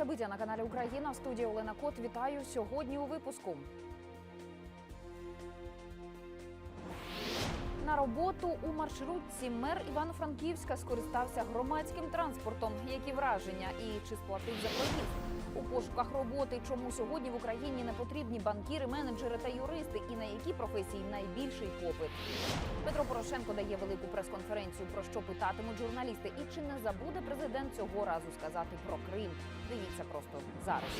Собиття на каналі Україна в студії Олена Кот. Вітаю сьогодні у випуску. На роботу у маршрутці мер Івано-Франківська скористався громадським транспортом. Які враження і чи сплатив за проїзд? У пошуках роботи, чому сьогодні в Україні не потрібні банкіри, менеджери та юристи, і на які професії найбільший попит. Петро Порошенко дає велику прес-конференцію, про що питатимуть журналісти, і чи не забуде президент цього разу сказати про Крим. Дивіться просто зараз.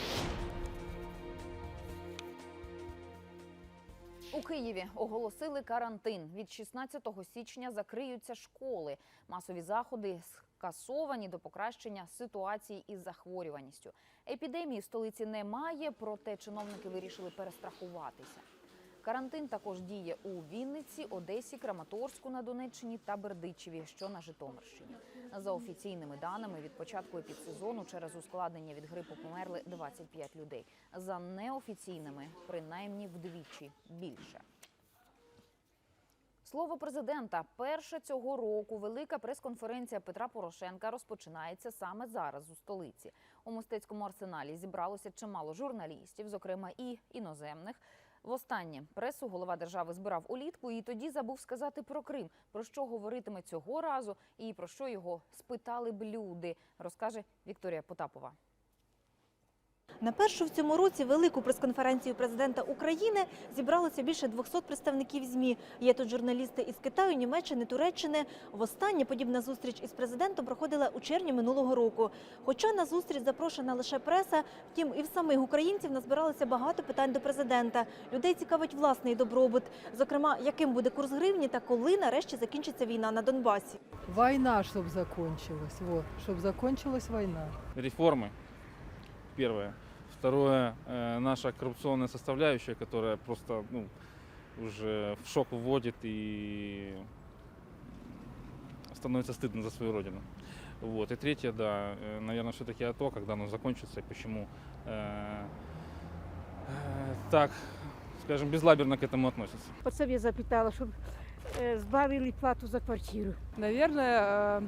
У Києві оголосили карантин. Від 16 січня закриються школи. Масові заходи скасовані до покращення ситуації із захворюваністю. Епідемії в столиці немає, проте чиновники вирішили перестрахуватися. Карантин також діє у Вінниці, Одесі, Краматорську на Донеччині та Бердичеві, що на Житомирщині. За офіційними даними, від початку епідсезону через ускладнення від грипу померли 25 людей. За неофіційними, принаймні вдвічі більше. Слово президента. Перша цього року велика прес-конференція Петра Порошенка розпочинається саме зараз у столиці. У мистецькому арсеналі зібралося чимало журналістів, зокрема і іноземних. Востаннє пресу голова держави збирав улітку і тоді забув сказати про Крим, про що говоритиме цього разу і про що його спитали б люди, розкаже Вікторія Потапова. На першу в цьому році велику прес-конференцію президента України зібралося більше 200 представників ЗМІ. Є тут журналісти із Китаю, Німеччини, Туреччини. Востаннє подібна зустріч із президентом проходила у червні минулого року. Хоча на зустріч запрошена лише преса, втім і в самих українців назбиралося багато питань до президента. Людей цікавить власний добробут, зокрема, яким буде курс гривні та коли нарешті закінчиться війна на Донбасі. Война, чтобы закончилась. Вот, чтобы закончилась война. реформы. Первое. Второе, э, наша коррупционная составляющая, которая просто ну, уже в шок вводит и становится стыдно за свою родину. Вот. И третье, да, наверное, все-таки о то, когда оно закончится и почему э, э, так, скажем, безлаберно к этому относятся. Оце б я запитала, щоб е, збавили плату за квартиру. Наверное, э,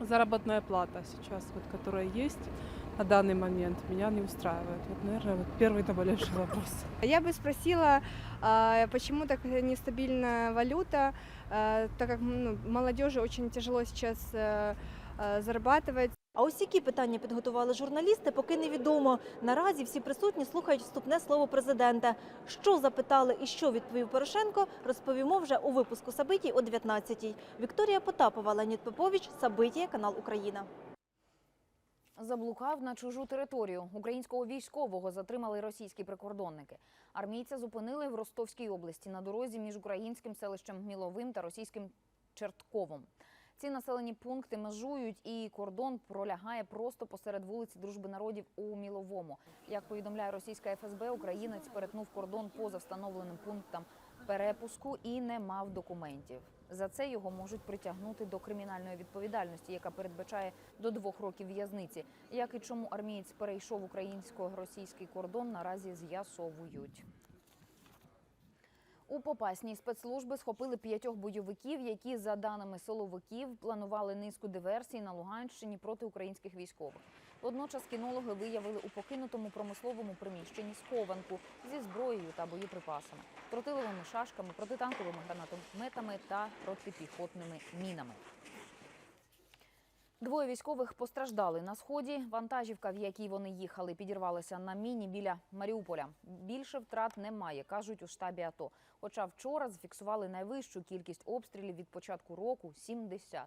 заработная плата сейчас, вот, которая есть на данный момент, меня не устраивает. Вот, наверное, вот первый наболевший вопрос. Я бы спросила, а, почему так нестабильная валюта, а, так как ну, молодежи очень тяжело сейчас э, э, зарабатывать. А ось які питання підготували журналісти, поки невідомо. Наразі всі присутні слухають вступне слово президента. Що запитали і що відповів Порошенко, розповімо вже у випуску Сабитій о 19-й. Вікторія Потапова, Леонід Попович, Сабитія, канал Україна. Заблукав на чужу територію. Українського військового затримали російські прикордонники. Армійця зупинили в Ростовській області на дорозі між українським селищем Міловим та російським Чертковом. Ці населені пункти межують, і кордон пролягає просто посеред вулиці Дружби народів у Міловому. Як повідомляє російська ФСБ, українець перетнув кордон поза встановленим пунктом перепуску і не мав документів. За це його можуть притягнути до кримінальної відповідальності, яка передбачає до двох років в'язниці. Як і чому армієць перейшов українсько-російський кордон, наразі з'ясовують. У Попасній спецслужби схопили п'ятьох бойовиків, які, за даними силовиків, планували низку диверсій на Луганщині проти українських військових. Водночас кінологи виявили у покинутому промисловому приміщенні схованку зі зброєю та боєприпасами, тротиловими шашками, протитанковими гранатометами та протипіхотними мінами. Двоє військових постраждали на сході. Вантажівка, в якій вони їхали, підірвалася на міні біля Маріуполя. Більше втрат немає, кажуть у штабі АТО. Хоча вчора зафіксували найвищу кількість обстрілів від початку року 70.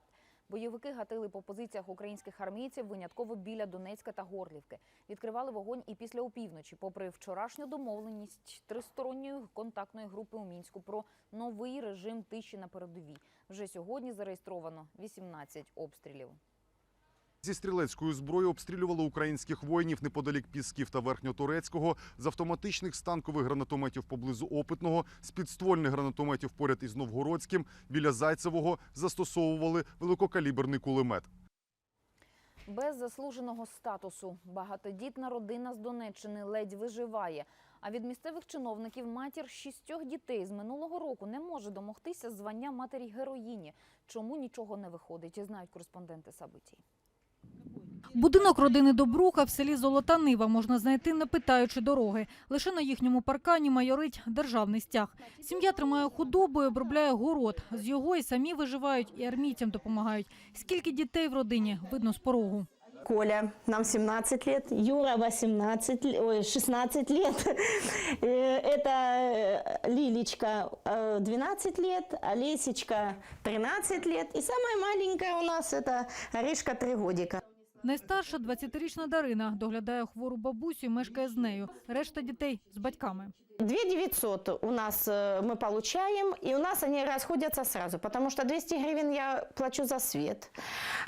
Бойовики гатили по позиціях українських армійців винятково біля Донецька та Горлівки. Відкривали вогонь і після опівночі, попри вчорашню домовленість тристоронньої контактної групи у мінську про новий режим тиші на передовій. Вже сьогодні зареєстровано 18 обстрілів. Зі стрілецькою зброєю обстрілювали українських воїнів неподалік Пісків та Верхньотурецького, з автоматичних станкових гранатометів поблизу Опитного, з підствольних гранатометів поряд із Новгородським, біля Зайцевого застосовували великокаліберний кулемет. Без заслуженого статусу багатодітна родина з Донеччини ледь виживає. А від місцевих чиновників матір шістьох дітей з минулого року не може домогтися звання матері героїні. Чому нічого не виходить, знають кореспонденти Сабитій. Будинок родини Добруха в селі Золота Нива можна знайти, не питаючи дороги. Лише на їхньому паркані майорить державний стяг. Сім'я тримає худобу і обробляє город. З його і самі виживають, і армійцям допомагають. Скільки дітей в родині, видно з порогу. Коля, нам 17 лет, Юра 18, л- ой, 16 лет, Э, это э, Лилечка э, 12 лет, Олесечка 13 лет, и самая маленькая у нас это Аришка 3 годика. Найстарша 20-річна Дарина доглядає хвору бабусю і мешкає з нею. Решта дітей з батьками. 2 900 у нас э, мы получаем, и у нас они расходятся сразу, потому что 200 гривен я плачу за свет,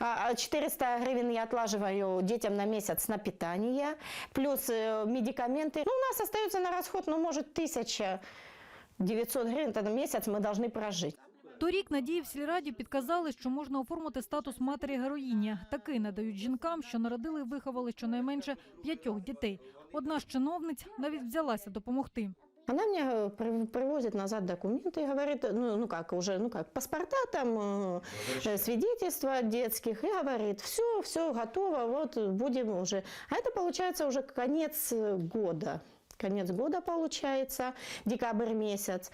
а а 400 гривен я отлаживаю детям на месяц на питание, плюс э, медикаменты. Ну, у нас остается на расход, ну, может, 1900 гривен на месяц мы должны прожить. Торік Надії в сільраді підказали, що можна оформити статус матері героїні. Такий надають жінкам, що народили і виховали щонайменше п'ятьох дітей. Одна з чиновниць навіть взялася допомогти. Она мне э, при- привозит назад документы и говорит, ну, ну как, уже, ну как, паспорта там, э, э, свидетельства детских, и говорит, все, все готово, вот будем уже. А это получается уже конец э, года. Конец года получается, декабрь месяц.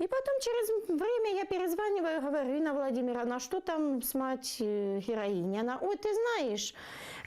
И потом через время я перезваниваю, говорю, Инна Владимировна, а что там с мать э, героини? Она, ой, ты знаешь,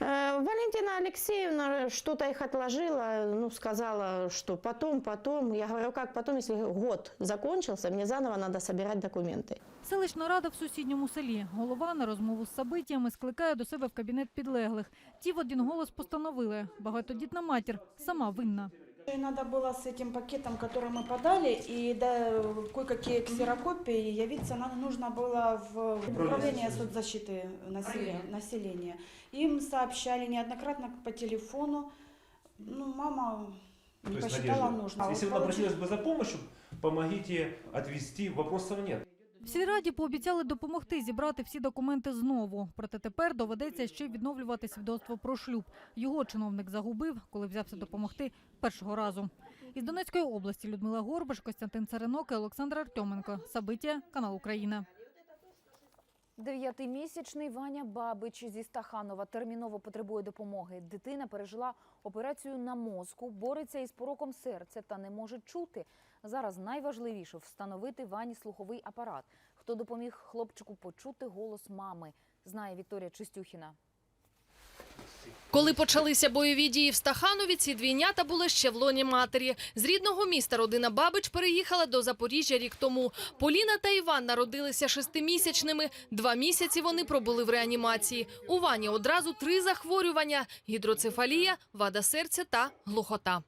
э, Валентина Алексеевна что-то их отложила, ну, сказала, что потом, потом. Я говорю, как потом, если год закончился, мне заново надо собирать документы. Селищна рада в сусідньому селі. Голова на розмову з Сабитіями скликає до себе в кабінет підлеглих. Ті в один голос постановили. Багатодітна матір сама винна. И Надо было с этим пакетом, который мы подали, и да, кое-какие ксерокопии явиться надо, нужно было в управление соцзащиты населения. населения. Им сообщали неоднократно по телефону. Ну, мама не То посчитала нужным. если вы обратились бы за помощью, помогите отвести, вопросов нет. В сільраді пообіцяли допомогти зібрати всі документи знову. Проте тепер доведеться ще відновлювати свідоцтво про шлюб. Його чиновник загубив, коли взявся допомогти першого разу. Із Донецької області Людмила Горбаш, Костянтин Царинок і Олександр Артеменко. Сабиття, канал Україна. Дев'ятимісячний Ваня Бабич зі Стаханова терміново потребує допомоги. Дитина пережила операцію на мозку, бореться із пороком серця та не може чути. Зараз найважливіше встановити Вані слуховий апарат. Хто допоміг хлопчику почути голос мами, знає Вікторія Чистюхіна. Коли почалися бойові дії в Стаханові, ці двійнята були ще в лоні матері. З рідного міста родина Бабич переїхала до Запоріжжя рік тому. Поліна та Іван народилися шестимісячними. Два місяці вони пробули в реанімації. У Вані одразу три захворювання – гідроцефалія, вада серця та глухота.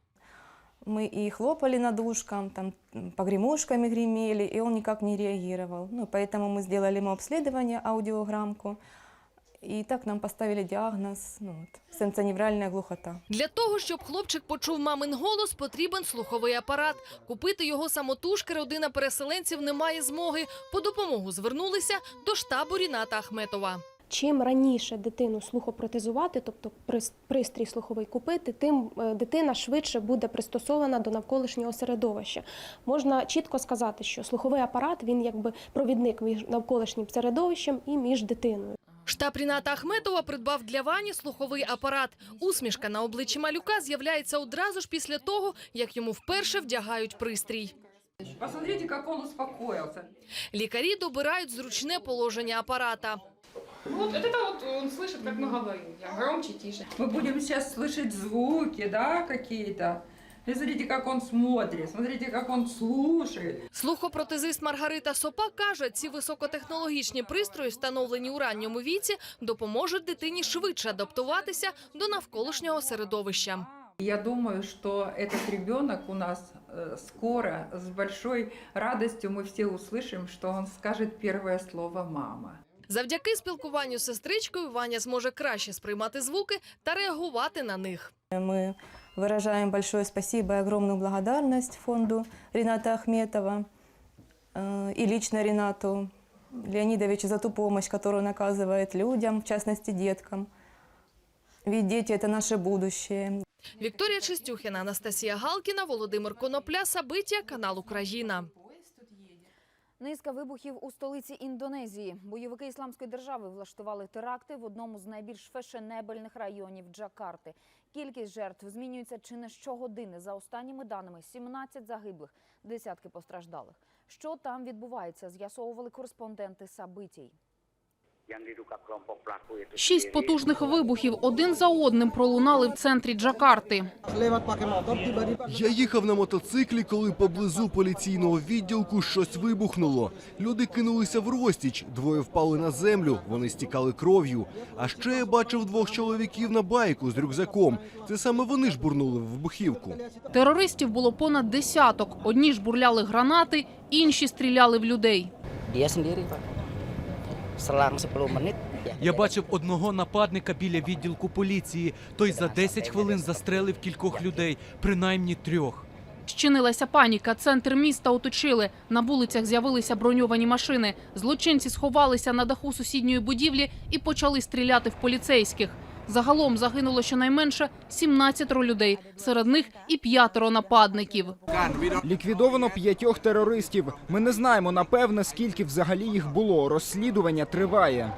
Мы и хлопали над ушком, там м, погремушками гремели, и он никак не реагировал. Ну, поэтому мы сделали ему обследование, аудиограммку, и так нам поставили диагноз, ну, вот, сенсоневральная глухота. Для того, щоб хлопчик почув мамин голос, потрібен слуховий апарат. Купити його самотужки родина переселенців не має змоги. По допомогу звернулися до штабу Ріната Ахметова. Чим раніше дитину слухопротезувати, тобто прис- пристрій слуховий купити, тим е, дитина швидше буде пристосована до навколишнього середовища. Можна чітко сказати, що слуховий апарат він якби провідник між навколишнім середовищем і між дитиною. Штаб Ріната Ахметова придбав для Вані слуховий апарат. Усмішка на обличчі малюка з'являється одразу ж після того, як йому вперше вдягають пристрій. Посмотрите, як він успокоївся. Лікарі добирають зручне положення апарата. Вот это вот он слышит, как мы говорим. Я громче, тише. Мы будем сейчас слышать звуки, да, какие-то. И смотрите, как он смотрит, смотрите, как он слушает. Слухопротезист Маргарита Сопа каже, ці високотехнологічні пристрої, встановлені у ранньому віці, допоможуть дитині швидше адаптуватися до навколишнього середовища. Я думаю, что этот ребенок у нас э, скоро с большой радостью мы все услышим, что он скажет первое слово «мама». Завдяки спілкуванню з сестричкою Ваня зможе краще сприймати звуки та реагувати на них. Мы выражаем большое спасибо и огромную благодарность фонду Рената Ахметова э, и лично Ренату Леонидовичу за ту помощь, которую он оказывает людям, в частности деткам. Ведь дети – это наше будущее. Вікторія Чистюхіна, Анастасія Галкіна, Володимир Конопля, Сабиття, канал Україна. Низка вибухів у столиці Індонезії. Бойовики ісламської держави влаштували теракти в одному з найбільш фешенебельних районів Джакарти. Кількість жертв змінюється чи не щогодини. За останніми даними 17 загиблих, десятки постраждалих. Що там відбувається, з'ясовували кореспонденти Сабитій. Шість потужних вибухів один за одним пролунали в центрі Джакарти. Я їхав на мотоциклі, коли поблизу поліційного відділку щось вибухнуло. Люди кинулися в розтіч, двоє впали на землю, вони стікали кров'ю. А ще я бачив двох чоловіків на байку з рюкзаком. Це саме вони ж бурнули в вибухівку. Терористів було понад десяток. Одні ж бурляли гранати, інші стріляли в людей. Pak. Selang 10 menit, Я бачив одного нападника біля відділку поліції. Той за 10 хвилин застрелив кількох людей, принаймні трьох. Щинилася паніка. Центр міста оточили. На вулицях з'явилися броньовані машини. Злочинці сховалися на даху сусідньої будівлі і почали стріляти в поліцейських. Загалом загинуло щонайменше 17 людей. Серед них і п'ятеро нападників. Ліквідовано п'ятьох терористів. Ми не знаємо напевне, скільки взагалі їх було. Розслідування триває.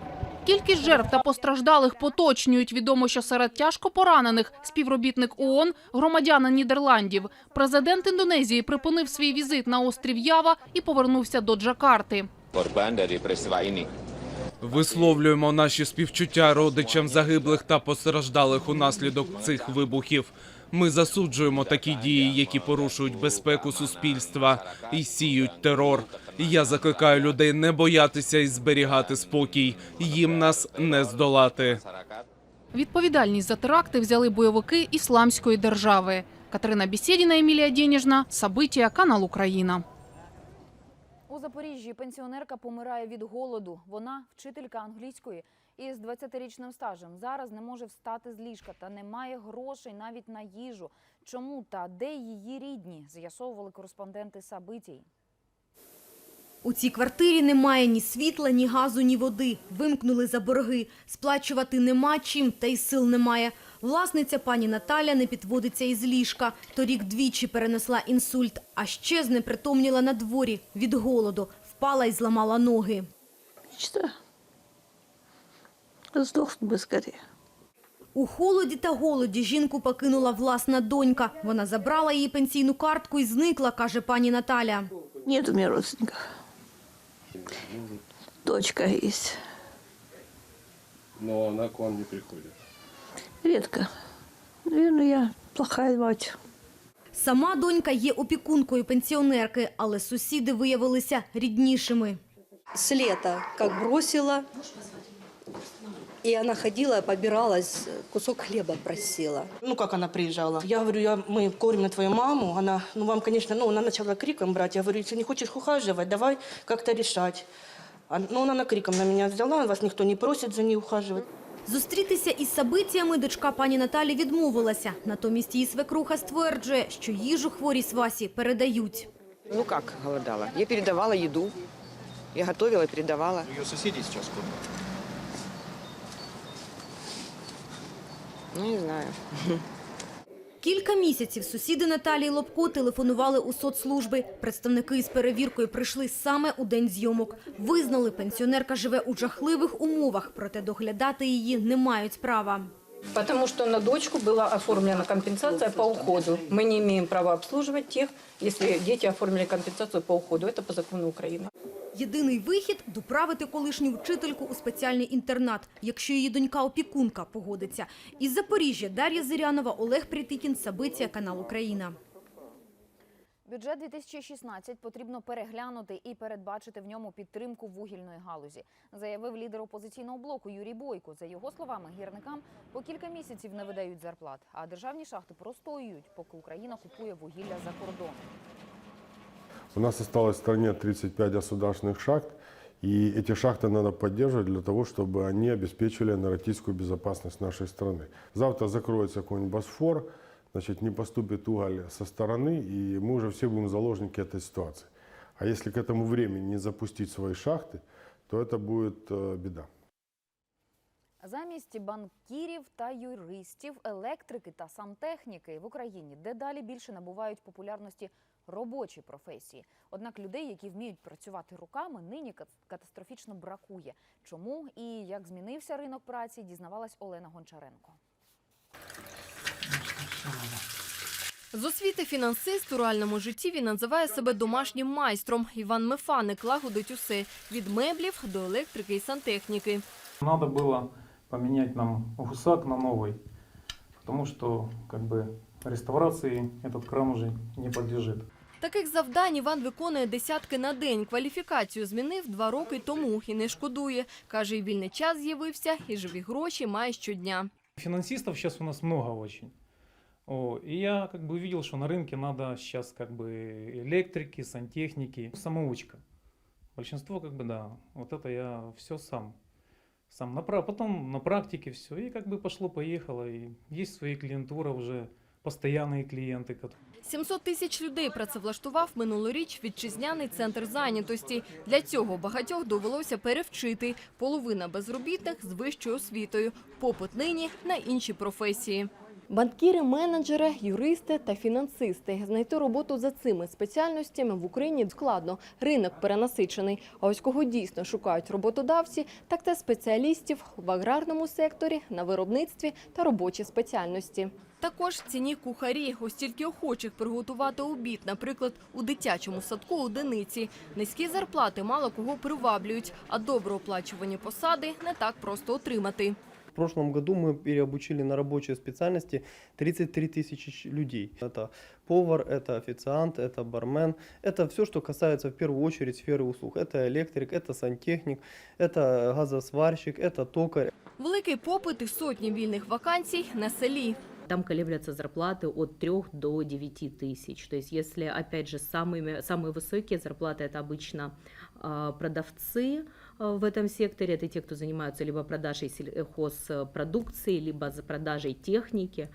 Кількість жертв та постраждалих поточнюють. Відомо, що серед тяжко поранених співробітник ООН, громадянин Нідерландів. Президент Індонезії припинив свій візит на острів Ява і повернувся до Джакарти. peristiwa ini. Висловлюємо наші співчуття родичам загиблих та постраждалих унаслідок цих вибухів. Ми засуджуємо такі дії, які порушують безпеку суспільства і сіють терор. Я закликаю людей не боятися і зберігати спокій. Їм нас не здолати. Відповідальність за теракти взяли бойовики Ісламської держави. Катерина Бісєдіна, Емілія Дєніжна, Сабитія, канал Україна. Запоріжжі пенсіонерка помирає від голоду. Вона вчителька англійської із 20-річним стажем. Зараз не може встати з ліжка та не має грошей навіть на їжу. Чому та де її рідні? З'ясовували кореспонденти Сабитій. У цій квартирі немає ні світла, ні газу, ні води. Вимкнули за борги. Сплачувати нема чим, та й сил немає. Власниця пані Наталя не підводиться із ліжка. Торік двічі перенесла інсульт, а ще знепритомніла на дворі від голоду. Впала і зламала ноги. Мечта. Сдохнуть бы скорее. У холоді та голоді жінку покинула власна донька. Вона забрала її пенсійну картку і зникла, каже пані Наталя. Нет у меня родственников. Дочка есть. Но она к вам не приходит. Редко. Наверное, я плохая мать. Сама донька є опікункою пенсіонерки, але сусіди виявилися ріднішими. С лета как бросила, и она ходила, побиралась, кусок хлеба просила. Ну, как она приезжала? Я говорю, я, мы кормим твою маму. Она, ну, вам, конечно, ну, она начала криком брать. Я говорю, если не хочешь ухаживать, давай как-то решать. А, ну, она криком на меня взяла, вас никто не просит за ней ухаживать. Зустрітися із сабитіями дочка пані Наталі відмовилася. Натомість її свекруха стверджує, що їжу хворі свасі передають. Ну как голодала? Я передавала еду. Я готовила и передавала. Ее соседи сейчас кормят. Ну, не знаю. Кілька місяців сусіди Наталії Лобко телефонували у соцслужби. Представники із перевіркою прийшли саме у день зйомок. Визнали, пенсіонерка живе у жахливих умовах, проте доглядати її не мають права. Потому что на дочку была оформлена компенсация по уходу. Мы не имеем права обслуживать тех, если дети оформили компенсацию по уходу. Это по закону Украины. Єдиний вихід – доправити колишню вчительку у спеціальний інтернат, якщо її донька-опікунка погодиться. Із Запоріжжя Дар'я Зирянова, Олег Притикін, Сабиція, канал Україна. Бюджет 2016 потрібно переглянути і передбачити в ньому підтримку вугільної галузі, заявив лідер опозиційного блоку Юрій Бойко. За його словами, гірникам по кілька місяців не видають зарплат, а державні шахти простоюють, поки Україна купує вугілля за кордоном. У нас осталось в стране 35 государственных шахт, и эти шахты надо поддерживать для того, чтобы они обеспечивали энергетическую безопасность нашей страны. Завтра закроется какой-нибудь Босфор, значит, не поступит уголь со стороны, и мы уже все будем заложники этой ситуации. А если к этому времени не запустить свои шахты, то это будет э, беда. Замість банкірів та юристів, електрики та сантехніки в Україні дедалі більше набувають популярності робочі професії. Однак людей, які вміють працювати руками, нині кат- катастрофічно бракує. Чому і як змінився ринок праці, дізнавалась Олена Гончаренко. З освіти фінансист у реальному житті він називає себе домашнім майстром. Іван Мефаник лагодить усе від меблів до електрики і сантехніки. Надо было поменять нам гусак на новый, потому что как бы реставрации этот кран уже не подлежит. Таких завдань Іван виконує десятки на день. Кваліфікацію змінив два роки тому і не шкодує. Каже, і вільний час з'явився, і живі гроші має щодня. Финансистов сейчас у нас много очень. О, и я как бы увидел, что на рынке надо сейчас как бы электрики, сантехники, самоучка. Большинство как бы да, вот это я все сам. Сам на, пра- потом на практике все, и как бы пошло-поехало, и есть свои клиентура уже, постоянные клиенты, которые 700 тисяч людей працевлаштував минулоріч вітчизняний центр зайнятості. Для цього багатьох довелося перевчити. Половина безробітних з вищою освітою. Попит нині на інші професії. Банкіри, менеджери, юристи та фінансисти. Знайти роботу за цими спеціальностями в Україні складно. Ринок перенасичений. А ось кого дійсно шукають роботодавці, так це спеціалістів в аграрному секторі, на виробництві та робочі спеціальності. Також в ціні кухарі. Ось тільки охочих приготувати обід, наприклад, у дитячому садку одиниці. Низькі зарплати мало кого приваблюють, а добре оплачувані посади не так просто отримати. В прошлом году мы переобучили на рабочие специальности 33 тысячи ч- людей. Это повар, это официант, это бармен. Это все, что касается в первую очередь сферы услуг. Это электрик, это сантехник, это газосварщик, это токарь. Великий попит і сотні вільних вакансій на селі. Там колеблются зарплаты от 3 до 9 тысяч. То есть, если, опять же, самыми, самые высокие зарплаты это обычно а, продавцы а, в этом секторе, это те, кто занимаются либо продажей сельхозпродукции, либо за продажей техники.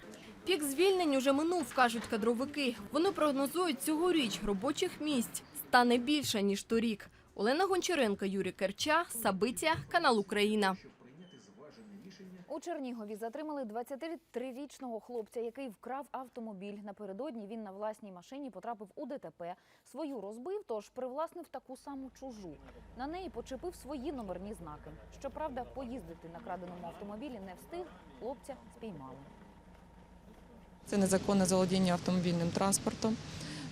Пік звільнень уже минув, кажуть кадровики. Вони прогнозують цьогоріч робочих місць стане більше, ніж торік. Олена Гончаренко, Юрій Керча, Сабиття, канал Україна. У Чернігові затримали 23-річного хлопця, який вкрав автомобіль. Напередодні він на власній машині потрапив у ДТП. Свою розбив, тож привласнив таку саму чужу. На неї почепив свої номерні знаки. Щоправда, поїздити на краденому автомобілі не встиг, хлопця спіймали. Це незаконне заволодіння автомобільним транспортом.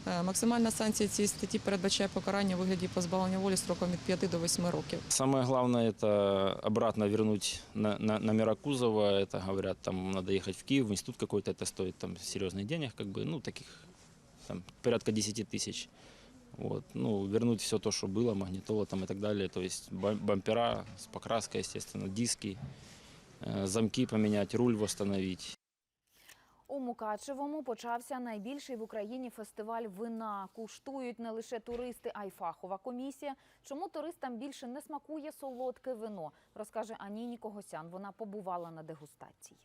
Е, Максимальна санкція цієї статті передбачає покарання у вигляді позбавлення волі строком від 5 до 8 років. Самое главное это обратно вернуть на, на, номера кузова. Это говорят, там надо ехать в Киев, в институт какой-то, это стоит там серьезных денег, как бы, ну, таких там, порядка 10 тысяч. Вот, ну, вернуть все то, что было, магнитола там и так далее, то есть бам- бампера с покраской, естественно, диски, э, замки поменять, руль восстановить. У Мукачевому почався найбільший в Україні фестиваль вина. Куштують не лише туристи, а й фахова комісія. Чому туристам більше не смакує солодке вино, розкаже Аніні Когосян. Вона побувала на дегустації.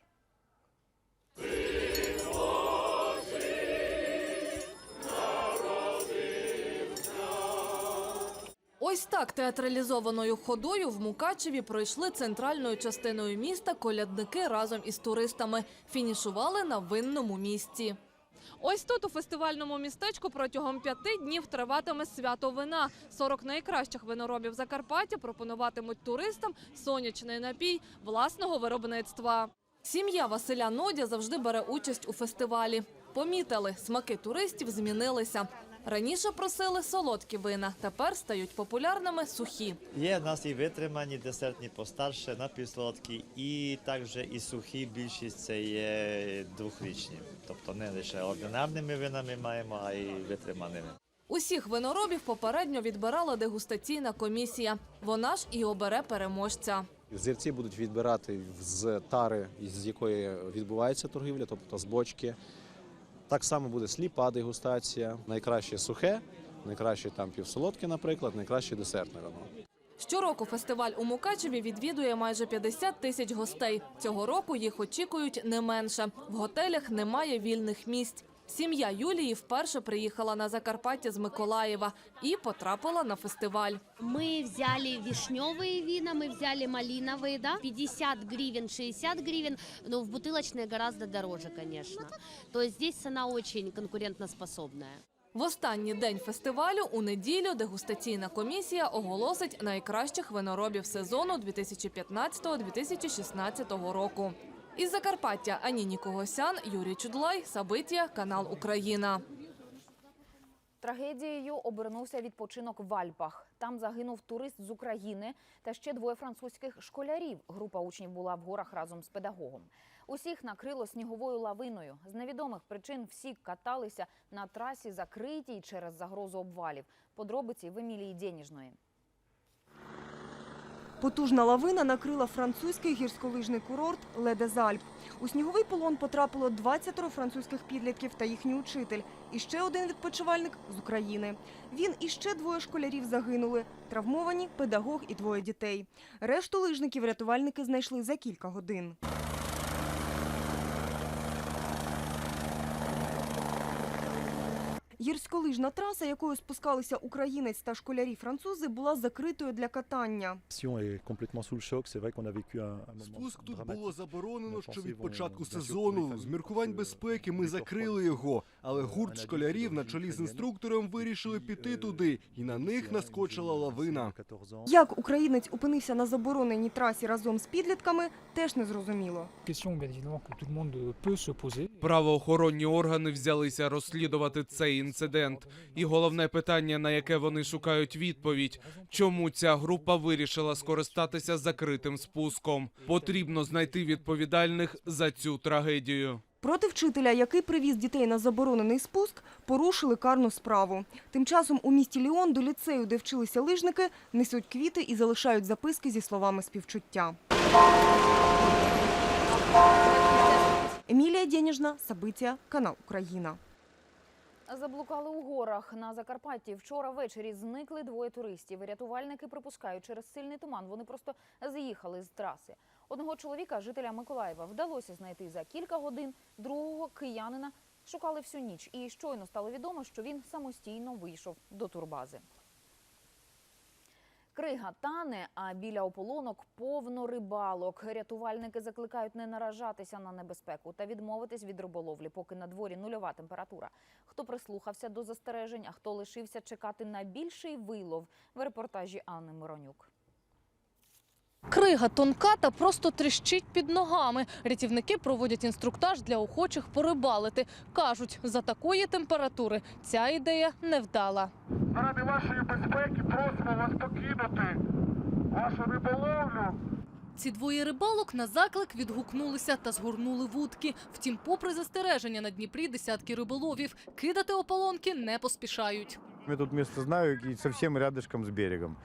Ось так театралізованою ходою в Мукачеві пройшли центральною частиною міста колядники разом із туристами. Фінішували на винному місці. Ось тут у фестивальному містечку протягом п'яти днів триватиме свято вина. 40 найкращих виноробів Закарпаття пропонуватимуть туристам сонячний напій власного виробництва. Сім'я Василя Нодя завжди бере участь у фестивалі. Помітили, смаки туристів змінилися. Раніше просили солодкі вина, тепер стають популярними сухі. Є в нас і витримані десертні постарше, напівсолодкі, і також і сухі, більшість це є двохрічні. Тобто не лише ординарними винами маємо, а й витриманими. Усіх виноробів попередньо відбирала дегустаційна комісія. Вона ж і обере переможця. Зірці будуть відбирати з тари, з якої відбувається торгівля, тобто з бочки. Так само буде сліпа дегустація, найкраще сухе, найкраще там півсолодке, наприклад, найкраще десертне вино. Щороку фестиваль у Мукачеві відвідує майже 50 тисяч гостей. Цього року їх очікують не менше. В готелях немає вільних місць. Сім'я Юлії вперше приїхала на Закарпаття з Миколаєва і потрапила на фестиваль. Мы взяли вишневые вина, мы взяли малиновые, да, 50 гривен, 60 гривен, но в бутылочные гораздо дороже, конечно. То есть здесь цена очень конкурентоспособная. В останній день фестивалю у неділю дегустаційна комісія оголосить найкращих виноробів сезону 2015-2016 року. Із Закарпаття Аніні Когосян, Юрій Чудлай, Сабиття, канал Україна. Трагедією обернувся відпочинок в Альпах. Там загинув турист з України та ще двоє французьких школярів. Група учнів була в горах разом з педагогом. Усіх накрило сніговою лавиною. З невідомих причин всі каталися на трасі закритій через загрозу обвалів. Подробиці в Емілії Дєніжної. Потужна лавина накрила французький гірськолижний курорт Ледезальп. У сніговий полон потрапило 20 французьких підлітків та їхній учитель. І ще один відпочивальник з України. Він і ще двоє школярів загинули. Травмовані педагог і двоє дітей. Решту лижників рятувальники знайшли за кілька годин. Гірськолижна траса, якою спускалися українець та школярі французи, була закритою для катання. Спуск тут було заборонено ще від початку сезону. З міркувань безпеки ми закрили його, але гурт школярів на чолі з інструктором вирішили піти туди, і на них наскочила лавина. Як українець опинився на забороненій трасі разом з підлітками, теж не зрозуміло. Правоохоронні органи взялися розслідувати цей інцидент. І головне питання, на яке вони шукають відповідь: чому ця група вирішила скористатися закритим спуском? Потрібно знайти відповідальних за цю трагедію. Проти вчителя, який привіз дітей на заборонений спуск, порушили карну справу. Тим часом у місті Ліон до ліцею, де вчилися лижники, несуть квіти і залишають записки зі словами співчуття. Емілія Дєніжна, Сабиття, канал Україна. Заблукали у горах на Закарпатті. Вчора ввечері зникли двоє туристів. Рятувальники припускають, через сильний туман вони просто з'їхали з траси. Одного чоловіка, жителя Миколаєва, вдалося знайти за кілька годин. Другого киянина шукали всю ніч. І щойно стало відомо, що він самостійно вийшов до турбази. Крига тане, а біля ополонок повно рибалок. Рятувальники закликають не наражатися на небезпеку та відмовитись від риболовлі, поки на дворі нульова температура. Хто прислухався до застережень, а хто лишився чекати на більший вилов в репортажі Анни Миронюк. Крига тонка та просто тріщить під ногами. Рятівники проводять інструктаж для охочих порибалити. Кажуть, за такої температури ця ідея невдала. Заради вашої безпеки просимо вас покинути вашу риболовлю. Ці двоє рибалок на заклик відгукнулися та згорнули вудки. Втім, попри застереження на Дніпрі десятки риболовів, кидати ополонки не поспішають. Я тут место знаю и совсем рядышком с берегом.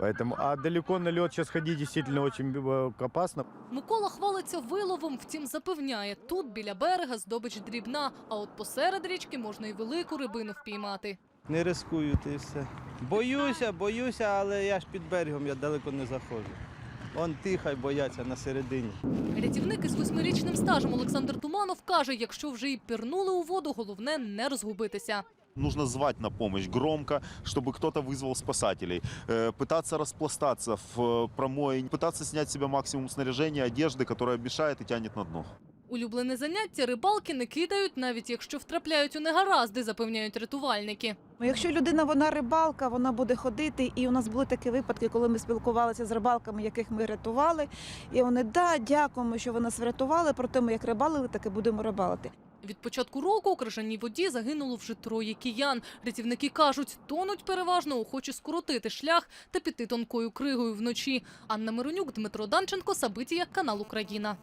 Поэтому, а далеко на лед сейчас ходить действительно очень э, опасно. Микола хвалиться виловом, втім запевняє, тут біля берега здобич дрібна, а от посеред річки можна й велику рибину впіймати. Не рискую, ти все. Боюся, боюся, але я ж під берегом, я далеко не заходжу. Он тихо й бояться на середині. Рятівник із восьмирічним стажем Олександр Туманов каже, якщо вже й пірнули у воду, головне не розгубитися. Нужно звать на помощь громко, чтобы кто-то вызвал спасателей. Э, Пытаться распластаться в э, промое, пытаться снять с себя максимум снаряжения, одежды, которая мешает и тянет на дно. Улюблене заняття рибалки не кидають, навіть якщо втрапляють у негаразди, запевняють рятувальники. Ну, Якщо людина вона рибалка, вона буде ходити. І у нас були такі випадки, коли ми спілкувалися з рибалками, яких ми рятували. І вони да, дякуємо, що ви нас врятували. Проте ми як рибалили, так і будемо рибалити. Від початку року у крижаній воді загинуло вже троє киян. Рятівники кажуть, тонуть переважно охочі скоротити шлях та піти тонкою кригою вночі. Анна Миронюк, Дмитро Данченко, Сабитія, канал Україна.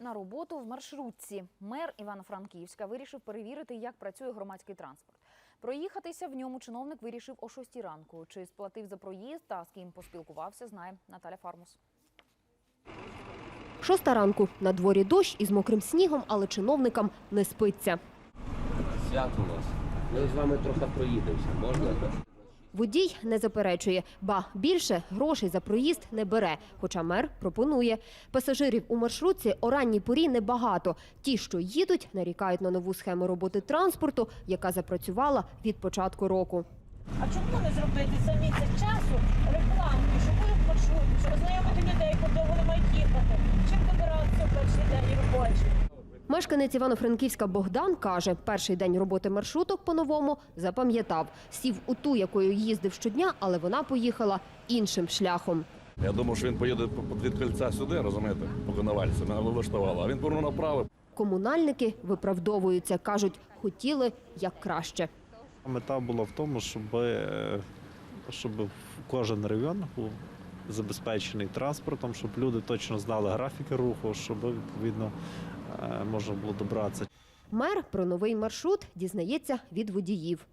На роботу в маршрутці мер Івано-Франківська вирішив перевірити, як працює громадський транспорт. Проїхатися в ньому чиновник вирішив о 6 ранку. Чи сплатив за проїзд та з ким поспілкувався, знає Наталя Фармус. Шоста ранку. На дворі дощ із мокрим снігом, але чиновникам не спиться. Свято у нас. Ми з вами трохи проїдемося. Можна? Водій не заперечує, ба більше грошей за проїзд не бере. Хоча мер пропонує. Пасажирів у маршрутці о ранній порі небагато. Ті, що їдуть, нарікають на нову схему роботи транспорту, яка запрацювала від початку року. А чому не зробити самі цих часу маршрути, щоб ознайомити людей, куди вони мають їхати, чим добиратися в перший день робочий? Мешканець Івано-Франківська Богдан каже, перший день роботи маршруток по-новому запам'ятав. Сів у ту, якою їздив щодня, але вона поїхала іншим шляхом. Я думав, що він поїде по- від кольця сюди, розумієте, по Коновальцю, мене влаштувало. А він повернув направо. Комунальники виправдовуються, кажуть, хотіли як краще. Мета була в тому, щоб, е, щоб кожен район забезпечений транспортом, щоб люди точно знали графіки руху, щоб відповідно е, можна було добратися. Мер про новий маршрут дізнається від водіїв.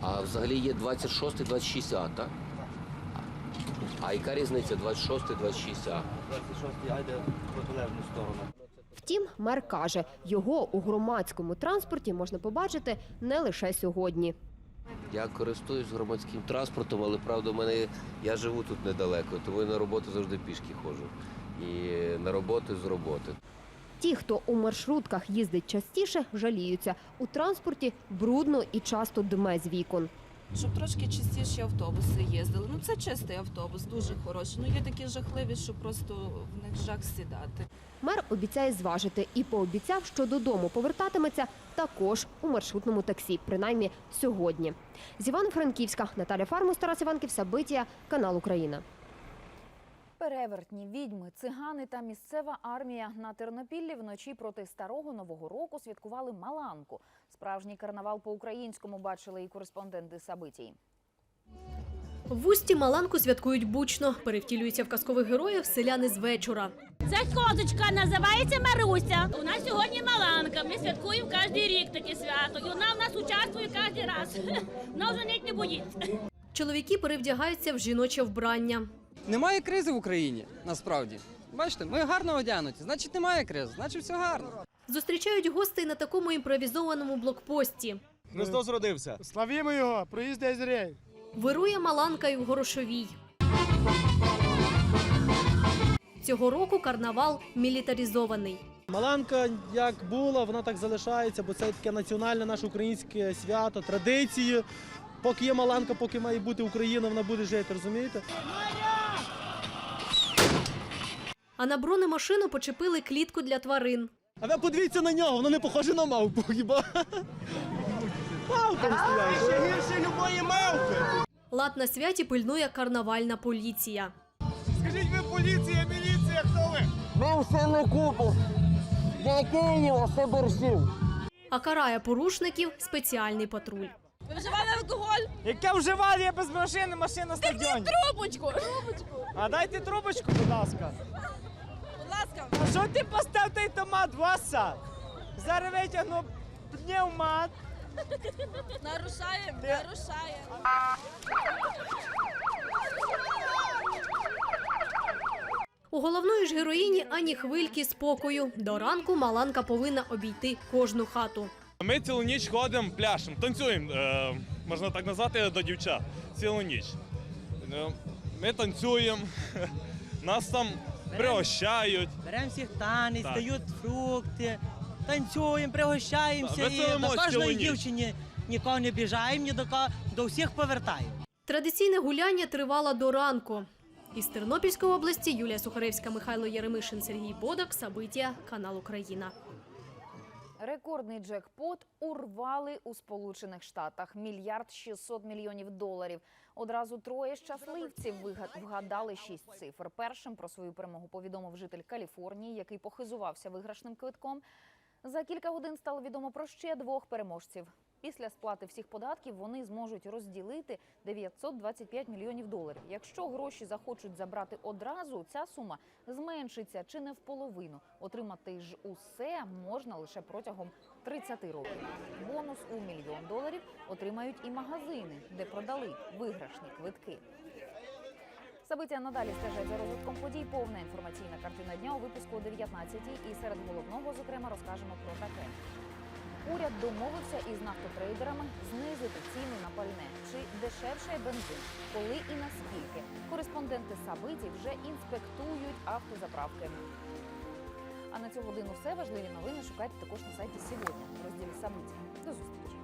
А взагалі є 26 26 А, так? А яка різниця 26 26 А? 26 А йде в протилежну сторону. Втім, мер каже, його у громадському транспорті можна побачити не лише сьогодні. Я користуюсь громадським транспортом, але правда, мене я живу тут недалеко, тому я на роботу завжди пішки ходжу. І на роботу з роботи. Ті, хто у маршрутках їздить частіше, жаліються. У транспорті брудно і часто дме з вікон. Щоб трошки чистіші автобуси їздили. Ну це чистий автобус, дуже хороший. Ну є такі жахливі, що просто в них жах сідати. Мер обіцяє зважити і пообіцяв, що додому повертатиметься також у маршрутному таксі, принаймні сьогодні. З Івано-Франківська Наталя Фармус, Тарас Іванків, Сабитія, канал Україна. Перевертні, відьми, цигани та місцева армія на Тернопіллі вночі проти старого нового року святкували Маланку. Справжній карнавал по-українському бачили і кореспонденти Сабитій. В Усті Маланку святкують бучно. Перевтілюються в казкових героїв селяни з вечора. Це козочка називається Маруся. У нас сьогодні Маланка. Ми святкуємо кожен рік таке свято. І вона в нас участвує кожен раз. Вона вже навіть не боїться. Чоловіки перевдягаються в жіноче вбрання. Немає кризи в Україні, насправді. Бачите, ми гарно одягнуті, значить немає кризи, значить все гарно. Зустрічають гостей на такому імпровізованому блокпості. Христос родився. Славімо його, проїзд зрей. Вирує Маланка і в Горошовій. Цього року карнавал мілітаризований. Маланка як була, вона так залишається, бо це таке національне наше українське свято, традиції. Поки є Маланка, поки має бути Україна, вона буде жити, розумієте? А на бронемашину почепили клітку для тварин. А ви подивіться на нього, воно не похоже на мавпу, хіба? Мавка стояла. Ще гірше любої мавки. Лад на святі пильнує карнавальна поліція. Скажіть ви поліція, міліція, хто ви? Ми все не купимо. Я Києва, все борщів. А карає порушників спеціальний патруль. Ви вживали алкоголь? Яке вживали, я без машини, машина на стадіоні. Трубочку. Трубочку. А дайте трубочку, будь ласка. Ласка. А що ти постав той томат, Васа? Зараз витягну пневмат. Нарушаємо, нарушаємо. У головної ж героїні ані хвильки спокою. До ранку Маланка повинна обійти кожну хату. Ми цілу ніч ходимо пляшем, танцюємо, е, можна так назвати, до дівчат. Цілу ніч. Е, Ми танцюємо, нас там пригощають. Беремо всіх танець, Так. дають фрукти, танцюємо, пригощаємося Так, і веселимось до цілу кожної ніч. дівчині нікого не біжаємо, ні до до всіх повертаємо. Традиційне гуляння тривало до ранку. Із Тернопільської області Юлія Сухаревська, Михайло Яремишин, Сергій Бодак, Сабиття, канал Україна. Рекордний джекпот урвали у Сполучених Штатах. Мільярд 600 мільйонів доларів. Одразу троє щасливців вгадали шість цифр. Першим про свою перемогу повідомив житель Каліфорнії, який похизувався виграшним квитком. За кілька годин стало відомо про ще двох переможців. Після сплати всіх податків вони зможуть розділити 925 мільйонів доларів. Якщо гроші захочуть забрати одразу, ця сума зменшиться чи не в половину. Отримати ж усе можна лише протягом 30 років. Бонус у мільйон доларів отримають і магазини, де продали виграшні квитки. Собиття надалі стежать за розвитком подій. Повна інформаційна картина дня у випуску о 19-й. І серед головного, зокрема, розкажемо про таке. Уряд домовився із нафтотрейдерами знизити ціну на пальне. Чи дешевше бензин? Коли і наскільки? Кореспонденти Сабиті вже інспектують автозаправки. А на цю годину все важливі новини шукайте також на сайті сьогодні. Розділі Сабиті. До зустрічі.